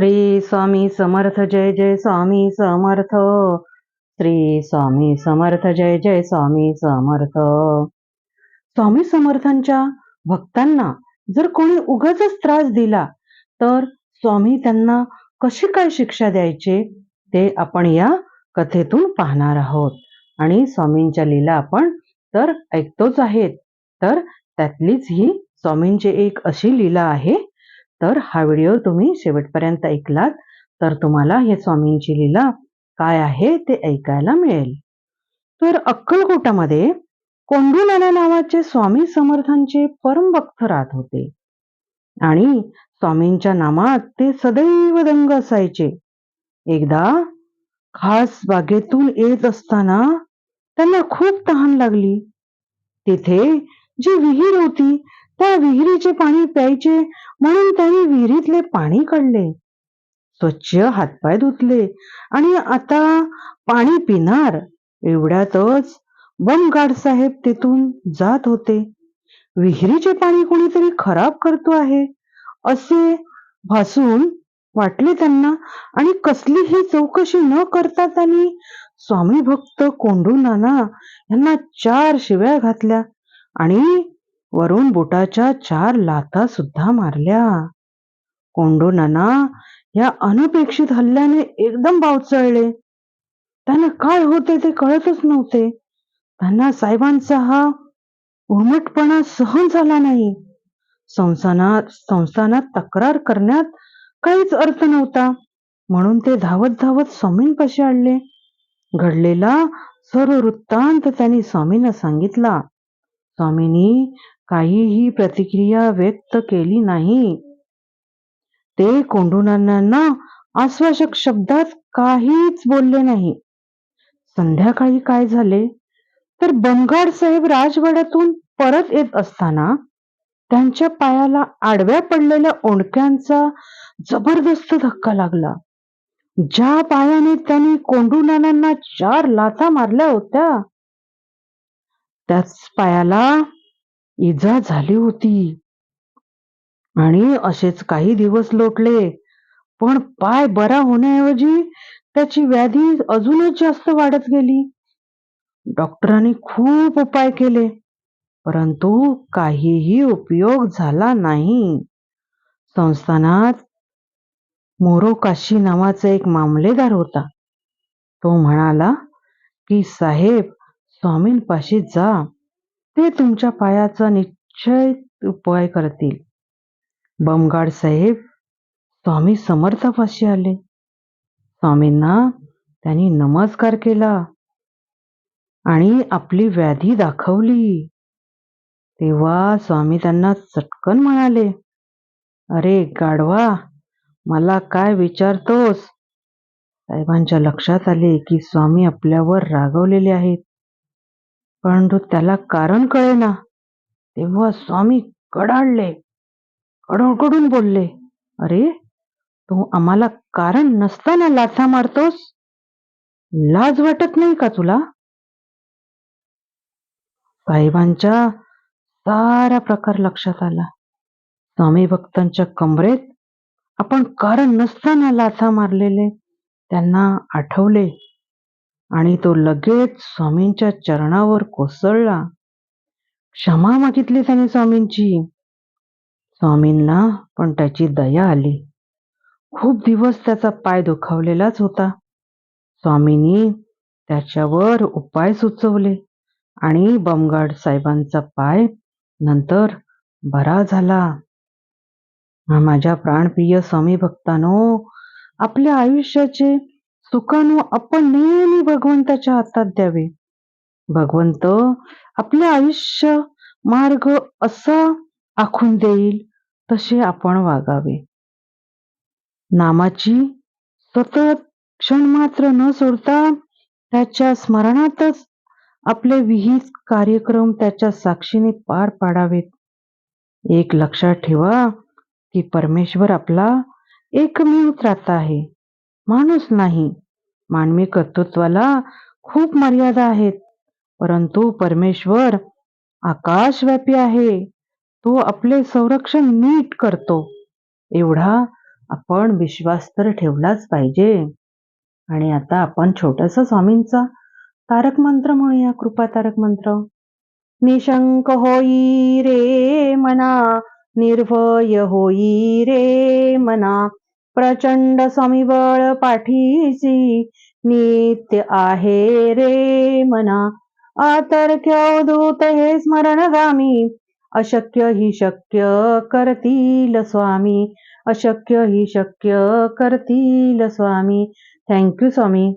श्री स्वामी समर्थ जय जय स्वामी समर्थ. श्री स्वामी समर्थ जय जय स्वामी समर्थ. स्वामी समर्थांच्या भक्तांना जर कोणी उगाच त्रास दिला तर स्वामी त्यांना कशी काय शिक्षा द्यायचे ते आपण या कथेतून पाहणार आहोत. आणि स्वामींच्या लीला आपण तर ऐकतोच आहेत. तर त्यातलीच ही स्वामींची एक अशी लीला आहे. तर हा व्हिडिओ तुम्ही शेवटपर्यंत ऐकलात तर तुम्हाला हे स्वामींची लीला काय आहे ते ऐकायला मिळेल. तर अक्कलकोटामध्ये कोंडुलाला नावाचे स्वामी समर्थांचे परमभक्त राहत होते. आणि स्वामींच्या नामात ते सदैव दंग असायचे. एकदा खास बागेतून येत असताना त्यांना खूप तहान लागली. तिथे जी विहीर होती त्या विहिरीचे पाणी प्यायचे. म्हणून त्यांनी विहिरीतले पाणी काढले. स्वच्छ हातपाय धुतले. आणि आता पाणी पिणार एवढ्यातच बमगाड साहेब तिथून जात होते. विहिरीचे पाणी कोणीतरी खराब करतो आहे असे भासून वाटले त्यांना. आणि कसलीही चौकशी न करता त्यांनी स्वामी भक्त कोंडू नाना यांना चार शिव्या घातल्या. आणि वरून बोटाच्या चार लाथा सुद्धा मारल्या. कोंडोनाना या अनपेक्षित हल्ल्याने एकदम बावचळले. त्यांना काय होते ते कळतच नव्हते. त्यांना साहेबांचा हा उमटपणा सहन झाला नाही. संस्थानात संस्थानात तक्रार करण्यात काहीच अर्थ नव्हता. म्हणून ते धावत धावत स्वामींपाशी आणले घडलेला सर्व वृत्तांत त्यांनी स्वामींना सांगितला. स्वामींनी काहीही प्रतिक्रिया व्यक्त केली नाही. ते कोंडुनांना आश्वासक शब्दात काहीच बोलले नाही. संध्याकाळी काय झाले? तर बंगाड साहेब राजवाड्यातून परत येत असताना त्यांच्या पायाला आडव्या पडलेल्या ओंडक्यांचा जबरदस्त धक्का लागला. ज्या पायाने त्यांनी कोंडूनानांना चार लाथा मारल्या होत्या त्याच पायाला इजा झाली होती. आणि असेच काही दिवस लोटले. पण पाय बरा होण्याऐवजी त्याची व्याधी अजूनच जास्त वाढत गेली. डॉक्टरांनी खूप उपाय केले परंतु काहीही उपयोग झाला नाही. संस्थानात मोरोकाशी नावाचा एक मामलेदार होता. तो म्हणाला की साहेब स्वामींपाशी जा. ते तुमच्या पायाचा निश्चय उपाय करतील. बमगाड साहेब स्वामी समर्थापाशी आले. स्वामींना त्यांनी नमस्कार केला आणि आपली व्याधी दाखवली. तेव्हा स्वामी त्यांना चटकन म्हणाले अरे गाढवा मला काय विचारतोस? साहेबांच्या लक्षात आले की स्वामी आपल्यावर रागवलेले आहेत. परंतु त्याला कारण कळेना. तेव्हा स्वामी कडाडले कडून बोलले अरे तू आम्हाला कारण नसताना लाथा मारतोस? लाज वाटत नाही का तुला? साहेबांच्या सारा प्रकार लक्षात आला. स्वामी भक्तांच्या कमरेत आपण कारण नसताना लाथा मारलेले त्यांना आठवले. आणि तो लगेच स्वामींच्या चरणावर कोसळला. क्षमा मागितली त्याने स्वामींची. स्वामींना पण त्याची दया आली. खूप दिवस त्याचा पाय दुखावलेलाच होता. स्वामींनी त्याच्यावर उपाय सुचवले आणि बमगाड साहेबांचा पाय नंतर बरा झाला. माझ्या प्राणप्रिय स्वामी भक्तानो आपल्या आयुष्याचे सुखानु आपण नेहमी भगवंताच्या हातात द्यावे. भगवंत आपले आयुष्य मार्ग असा आखून देईल तसे आपण वागावे. नामाची सतत क्षण मात्र न सोडता त्याच्या स्मरणातच आपले विहित कार्यक्रम त्याच्या साक्षीने पार पाडावेत. एक लक्षात ठेवा की परमेश्वर आपला एकमेव त्राता आहे. माणूस नाही. मानवी कर्तृत्वाला खूप मर्यादा आहेत. परंतु परमेश्वर आकाशव्यापी आहे. तो आपले संरक्षण नीट करतो. एवढा आपण विश्वास तर ठेवलाच पाहिजे. आणि आता आपण छोटस स्वामींचा तारक मंत्र म्हणूया कृपा तारक मंत्र. निशंक होई रे मना निर्भय होई रे मना. प्रचंड समिबळ पाठीची नित्य आहे रे मना. आतर्क्य अवधूत हे स्मरणगामी. अशक्य ही शक्य करतील स्वामी. अशक्य ही शक्य करतील स्वामी. थँक्यू स्वामी.